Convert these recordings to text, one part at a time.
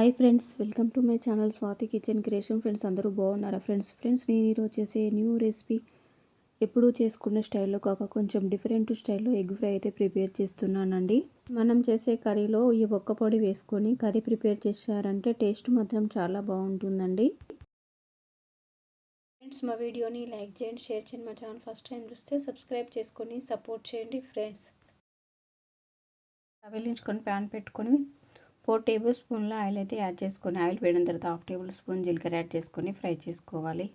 Hi friends welcome to my channel Swathi kitchen creation friends అందరూ బాగున్నారా? Friends friends నేను ఈరోజు చేసే న్యూ రెసిపీ ఎప్పుడూ చేసుకునే స్టైల్లో కాక కొంచెం డిఫరెంట్ స్టైల్లో ఎగ్ ఫ్రై అయితే ప్రిపేర్ చేస్తున్నానండి. మనం చేసే కర్రీలో ఈ ఒక్క పొడి వేసుకొని కర్రీ ప్రిపేర్ చేశారంటే టేస్ట్ మాత్రం చాలా బాగుంటుందండి. ఫ్రెండ్స్ మా వీడియోని లైక్ చేయండి షేర్ చేయండి. మా ఛానల్ ఫస్ట్ టైం చూస్తే సబ్స్క్రైబ్ చేసుకొని సపోర్ట్ చేయండి ఫ్రెండ్స్ వెలించుకొని ప్యాన్ పెట్టుకొని ఫోర్ టేబుల్ స్పూన్ల ఆయిల్ అయితే యాడ్ చేసుకొని ఆయిల్ వేయడం తర్వాత హాఫ్ టేబుల్ స్పూన్ జీలకర్ర యాడ్ చేసుకొని ఫ్రై చేసుకోవాలి.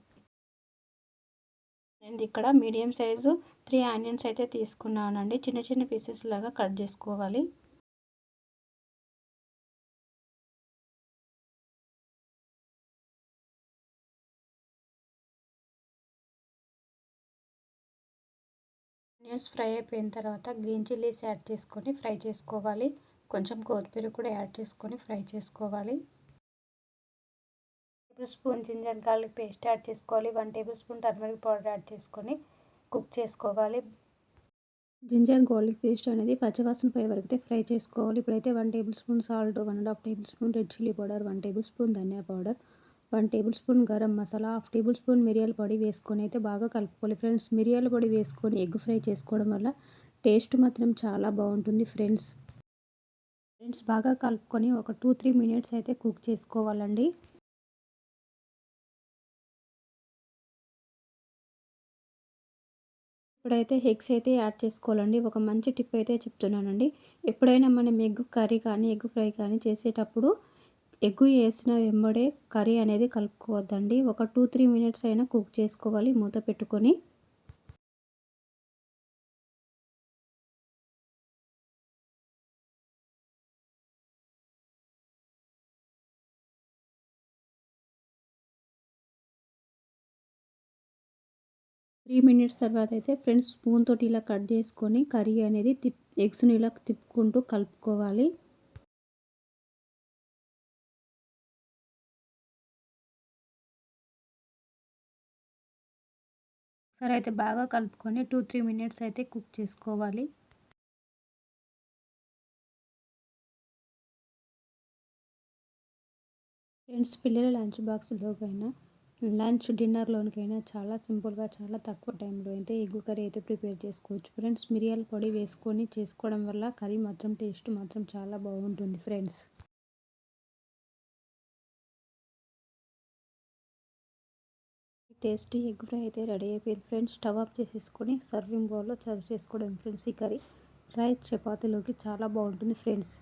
నేను ఇక్కడ మీడియం సైజు త్రీ ఆనియన్స్ అయితే తీసుకున్నానండి. చిన్న చిన్న పీసెస్ లాగా కట్ చేసుకోవాలి. ఆనియన్స్ ఫ్రై అయిపోయిన తర్వాత గ్రీన్ చిల్లీస్ యాడ్ చేసుకొని ఫ్రై చేసుకోవాలి. కొంచెం కొత్తిమీర కూడా యాడ్ చేసుకొని ఫ్రై చేసుకోవాలి. Tablespoon ginger garlic paste add చేసుకోవాలి. One tablespoon turmeric powder add చేసుకొని కుక్ చేసుకోవాలి. జింజర్ గార్లిక్ పేస్ట్ అనేది పచ్చివాసన పై వరకు ఫ్రై చేసుకోవాలి. ఇప్పుడైతే one tablespoon salt one and half tablespoon red chilli powder one tablespoon dhania powder one tablespoon garam masala half tablespoon మిరియాల పొడి వేసుకొని అయితే బాగా కలుపుకోవాలి. ఫ్రెండ్స్ మిరియాల పొడి వేసుకొని ఎగ్ ఫ్రై చేసుకోవడం వల్ల టేస్ట్ మాత్రం చాలా బాగుంటుంది. ఫ్రెండ్స్ ఫ్రెండ్స్ బాగా కలుపుకొని ఒక టూ త్రీ మినిట్స్ అయితే కుక్ చేసుకోవాలండి. ఇప్పుడైతే ఎగ్స్ అయితే యాడ్ చేసుకోవాలండి. ఒక మంచి టిప్ అయితే చెప్తున్నానండి. ఎప్పుడైనా మనం ఎగ్ కర్రీ కానీ ఎగ్ ఫ్రై కానీ చేసేటప్పుడు ఎగ్ వేసిన వెంబడే కర్రీ అనేది కలుపుకోవద్దండి. ఒక టూ త్రీ మినిట్స్ అయినా కుక్ చేసుకోవాలి. మూత పెట్టుకొని త్రీ మినిట్స్ తర్వాత అయితే ఫ్రెండ్స్ స్పూన్ తోటి ఇలా కట్ చేసుకొని కర్రీ అనేది తిప్ ఎగ్స్ని ఇలా తిప్పుకుంటూ కలుపుకోవాలి. సరే అయితే బాగా కలుపుకొని టూ త్రీ మినిట్స్ అయితే కుక్ చేసుకోవాలి. ఫ్రెండ్స్ పిల్లల లంచ్ బాక్స్లోకైనా లంచ్ డిన్నర్లోనికైనా చాలా సింపుల్గా చాలా తక్కువ టైంలో అయితే ఎగ్గు కర్రీ అయితే ప్రిపేర్ చేసుకోవచ్చు. ఫ్రెండ్స్ మిరియాల పొడి వేసుకొని చేసుకోవడం వల్ల కర్రీ మాత్రం టేస్ట్ మాత్రం చాలా బాగుంటుంది ఫ్రెండ్స్. టేస్టీ ఎగ్ ఫ్రై అయితే రెడీ అయిపోయింది ఫ్రెండ్స్. స్టవ్ ఆఫ్ చేసేసుకొని సర్వింగ్ బౌల్లో సర్వ్ చేసుకోవడం ఫ్రెండ్స్ ఈ కర్రీ. రైస్ చపాతీలోకి చాలా బాగుంటుంది ఫ్రెండ్స్.